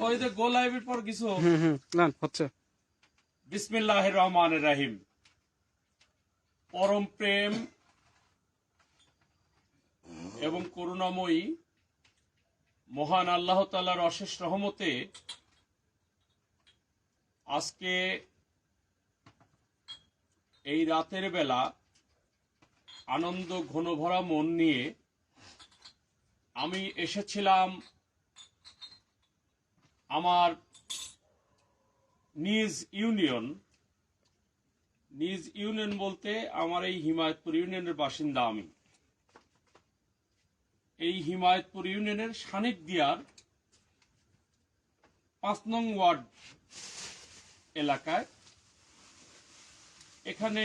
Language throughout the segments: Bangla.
ওই যে গো লাইভের পর কিছু হুম হুম না হচ্ছে। বিসমিল্লাহ রহমান রাহিম। পরম প্রেম এবং করুণাময়ী মহান আল্লাহ তালার অশেষ রহমতে আজকে এই রাতের বেলা আনন্দ ঘনভরা মন নিয়ে আমি এসেছিলাম আমার নিজ ইউনিয়ন নিজ ইউনিয়ন বলতে আমার এই হিমায়তপুর ইউনিয়নের বাসিন্দা আমি। এই হিমায়তপুর ইউনিয়নের সানিক দিয়ার পাঁচ নং ওয়ার্ড এলাকায়। এখানে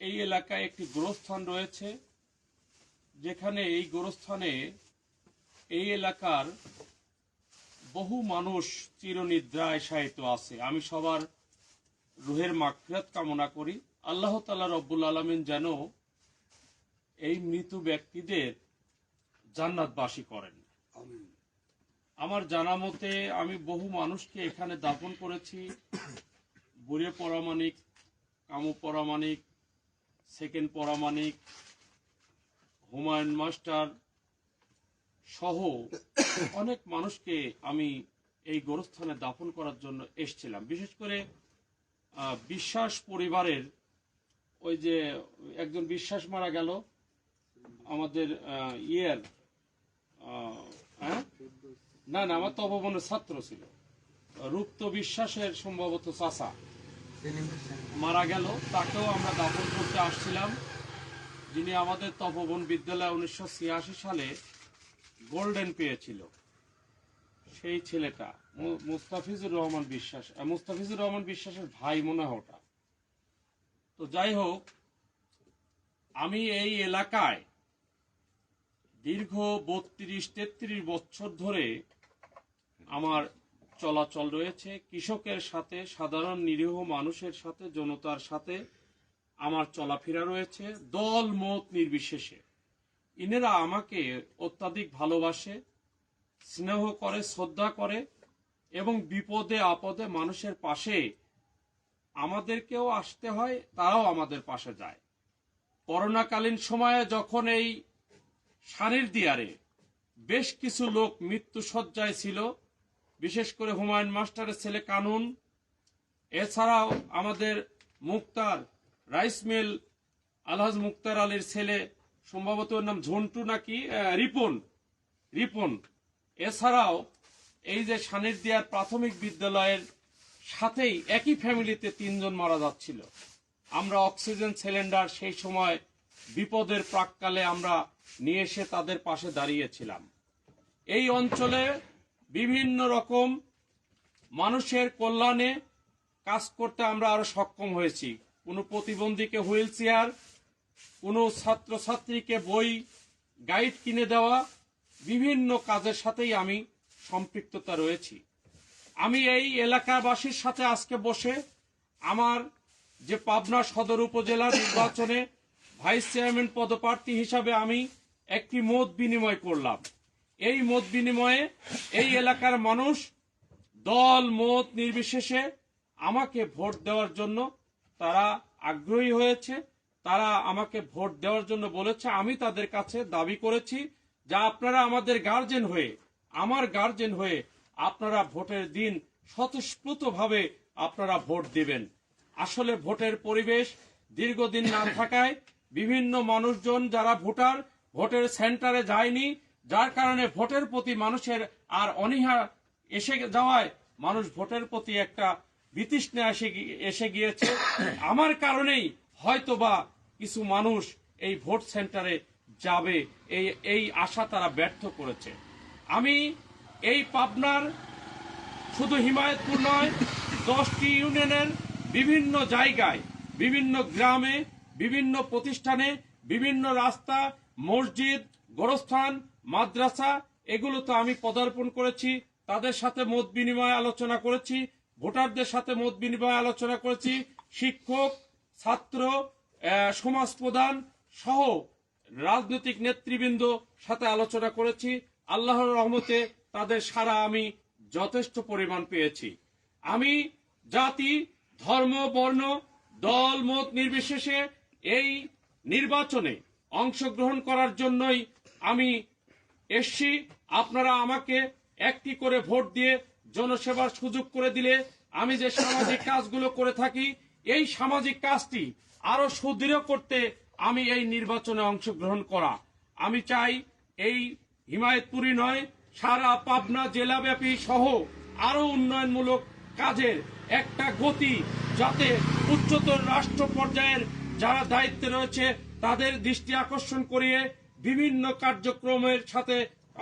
এই এলাকায় একটি গোরস্থান রয়েছে, যেখানে এই গোরস্থানে এই এলাকার বহু মানুষ চিরনিদ্রায় শায়িত আছে। আমি সবার রুহের মাগফিরাত কামনা করি। আল্লাহ তালা রব্বুল আলমিন যেন এই মৃত ব্যক্তিদের জান্নাতবাসী করেন। আমার জানা মতে আমি বহু মানুষকে এখানে দাপন করেছি। বুড়ে পরামানিক কামু পরামানিক সেকেন্ড পরামানিক হুমায়ুন মাস্টার সহ অনেক মানুষকে আমি এই গোরস্থানে দাফন করার জন্য এসছিলাম। বিশেষ করে বিশ্বাস পরিবারের ওই যে একজন বিশ্বাস মারা গেল, আমাদের ইয়ের হ্যাঁ? না না, আমার তপবনের ছাত্র ছিল। রূপ্ত বিশ্বাসের সম্ভবত চাষা মারা গেল। তাকেও আমরা দাফন করতে আসছিলাম। যিনি আমাদের তপবন বিদ্যালয় উনিশশো ছিয়াশি সালে গোল্ডেন পেয়েছিল সেই ছেলেটা মুস্তাফিজুর রহমান বিশ্বাস মুস্তাফিজুর রহমান বিশ্বাসের ভাই মনে হয় ওটা। তো যাই হোক আমি এই এলাকায় দীর্ঘ বত্রিশ তেত্রিশ বছর ধরে আমার চলাচল রয়েছে। কৃষকের সাথে সাধারণ নিরীহ মানুষের সাথে জনতার সাথে আমার চলাফেরা রয়েছে। দল মত নির্বিশেষে। ইনেরা আমাকে অত্যাধিক ভালোবাসে, স্নেহ করে, শ্রদ্ধা করে এবং বিপদে, আপদে মানুষের পাশে আমাদেরকেও আসতে হয়, তারাও আমাদের পাশে যায়। করোনাকালীন সময়ে যখন এই সানির দিয়ারে বেশ কিছু লোক মৃত্যু সজ্জায় ছিল, বিশেষ করে হুমায়ুন মাস্টারের ছেলে কানুন, এছাড়াও আমাদের মুক্তার, রাইস মিল, আলহাজ মুক্তার আলীর ছেলে সম্ভবত ওর নাম ঝন্টু নাকি রিপন রিপন। এছাড়াও এই যে সানির দিয়ার প্রাথমিক বিদ্যালয়ের সাথেই একই ফ্যামিলিতে তিনজন মারা যাচ্ছিল। আমরা অক্সিজেন সিলিন্ডার সেই সময় বিপদের প্রাককালে আমরা নিয়ে এসে তাদের পাশে দাঁড়িয়েছিলাম। এই অঞ্চলে বিভিন্ন রকম মানুষের কল্যাণে কাজ করতে আমরা আরও সক্ষম হয়েছি। কোনো প্রতিবন্ধীকে হুইল চেয়ার কোনো ছাত্রছাত্রীকে বই, গাইড কিনে দেওয়া, বিভিন্ন কাজের সাথেই আমি সম্পৃক্ততা রয়েছি। আমি এই এলাকাবাসীর সাথে আজকে বসে আমার যে পাবনা সদর উপজেলা নির্বাচনে ভাইস চেয়ারম্যান পদপ্রার্থী হিসাবে আমি একটি মত বিনিময় করলাম। এই মত বিনিময়ে এই এলাকার মানুষ দল, মত নির্বিশেষে আমাকে ভোট দেওয়ার জন্য তারা আগ্রহী হয়েছে। তারা আমাকে ভোট দেওয়ার জন্য বলেছে, আমি তাদের কাছে দাবি করেছি যা আপনারা আমাদের গার্জেন হয়ে, আমার গার্জেন হয়ে আপনারা ভোটের দিন স্বতঃস্ফূর্তভাবে আপনারা ভোট দিবেন। আসলে ভোটের পরিবেশ দীর্ঘদিন না থাকায় বিভিন্ন মানুষজন যারা ভোটার, ভোটের সেন্টারে যায়নি, যার কারণে ভোটের প্রতি মানুষের আর অনীহা এসে যাওয়ায় মানুষ ভোটের প্রতি একটা বিতৃষ্ণা এসে এসে গিয়েছে। আমার কারণেই হয়তোবা কিছু মানুষ এই ভোট সেন্টারে যাবে, এই এই আশা তারা ব্যর্থ করেছে। আমি এই পাবনার শুধু হিমায়তপুর নয়, দশটি ইউনিয়নের বিভিন্ন জায়গায়, বিভিন্ন গ্রামে, বিভিন্ন প্রতিষ্ঠানে, বিভিন্ন রাস্তা, মসজিদ, গোরস্থান, মাদ্রাসা, এগুলো তো আমি পদার্পণ করেছি, তাদের সাথে মত বিনিময় আলোচনা করেছি, ভোটারদের সাথে মত বিনিময় আলোচনা করেছি, শিক্ষক ছাত্র সমাজ প্রধান সহ রাজনৈতিক নেতৃবৃন্দ সাথে আলোচনা করেছি। আল্লাহর রহমতে তাদের সারা আমি যথেষ্ট পরিমাণ পেয়েছি। আমি জাতি, ধর্ম, বর্ণ, দল, মত নির্বিশেষে এই নির্বাচনে অংশগ্রহণ করার জন্যই আমি এসছি। আপনারা আমাকে একটি করে ভোট দিয়ে জনসেবার সুযোগ করে দিলে আমি যে সামাজিক কাজগুলো করে থাকি এই সামাজিক কাজটি আরও সুদৃঢ় করতে আমি এই নির্বাচনে অংশগ্রহণ করা। আমি চাই এই হিমায়তপুরি নয়, সারা পাবনা জেলাব্যাপী সহ আরও উন্নয়নমূলক কাজের একটা গতি যাতে উচ্চতর রাষ্ট্র পর্যায়ের যারা দায়িত্বে রয়েছে, তাদের দৃষ্টি আকর্ষণ করিয়ে বিভিন্ন কার্যক্রমের সাথে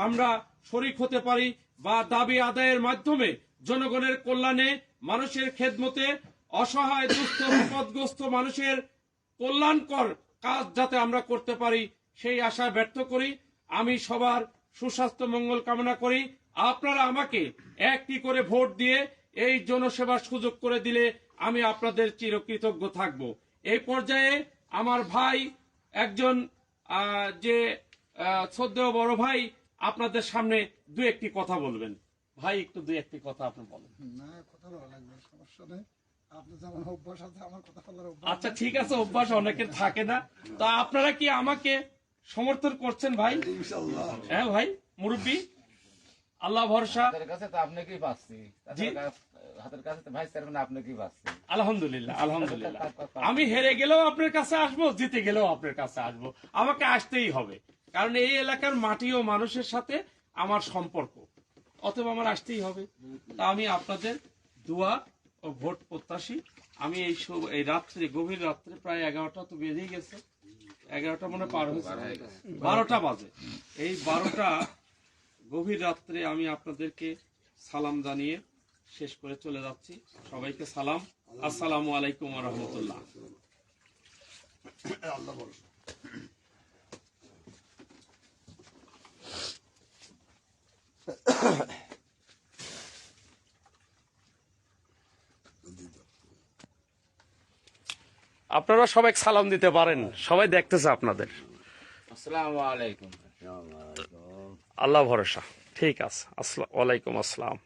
আমরা শরিক হতে পারি বা দাবি আদায়ের মাধ্যমে জনগণের কল্যাণে মানুষের খেদমতে অসহায় দুস্থ বিপদগ্রস্ত মানুষের কল্যাণকর কাজ যাতে আমরা করতে পারি সেই আশা ব্যর্থ করি। আমি সবার সুস্বাস্থ্য মঙ্গল কামনা করি। আপনারা আমাকে একটি করে ভোট দিয়ে এই জনসেবার সুযোগ করে দিলে আমি আপনাদের চিরকৃতজ্ঞ থাকব। এই পর্যায়ে আমার ভাই একজন যে শ্রদ্ধেয় বড় ভাই আপনাদের সামনে দু একটি কথা বলবেন। ভাই একটু দু একটি কথা আপনি বলেন। না কথা বলা লাগবে সমস্যা নেই। আপনি যেমন অভ্যাস আছে আমার কথা বলার অভ্যাস আচ্ছা ঠিক আছে অভ্যাস অনেকের থাকে না। তা আপনারা কি আমাকে সমর্থন করছেন ভাই? হ্যাঁ ভাই মুরব্বী আল্লাহ ভরসা। কাছে তো আপনাকেই পাচ্ছি হাতের কাছে তো ভাইস চেয়ারম্যান আপনাকেই পাচ্ছি আলহামদুলিল্লাহ আলহামদুলিল্লাহ। আমি হেরে গেলেও আপনার কাছে আসব জিতে গেলেও আপনার কাছে আসব। আমাকে আসতেই হবে। কারণ এই এলাকার মাটি ও মানুষের সাথে আমার সম্পর্ক। অতএব আমার আসতেই হবে। তা আমি আপনাদের দোয়া ভোট প্রত্যাশী। আমি এই এই রাত্রে গভীর রাত্রে প্রায় এগারোটা তো বেজেই গেছে। এগারোটা মনে পার হয়েছে। বারোটা বাজে। এই বারোটা গভীর রাত্রে আমি আপনাদেরকে সালাম জানিয়ে শেষ করে চলে যাচ্ছি। সবাইকে সালাম। আসসালামু আলাইকুম রহমতুল্লাহ। আল্লাহ আপনারা সবাই সালাম দিতে পারেন। সবাই দেখতেছে আপনাদের। আল্লাহ ভরসা। ঠিক আছে। আসসালাম ওয়ালাইকুম আসসালাম।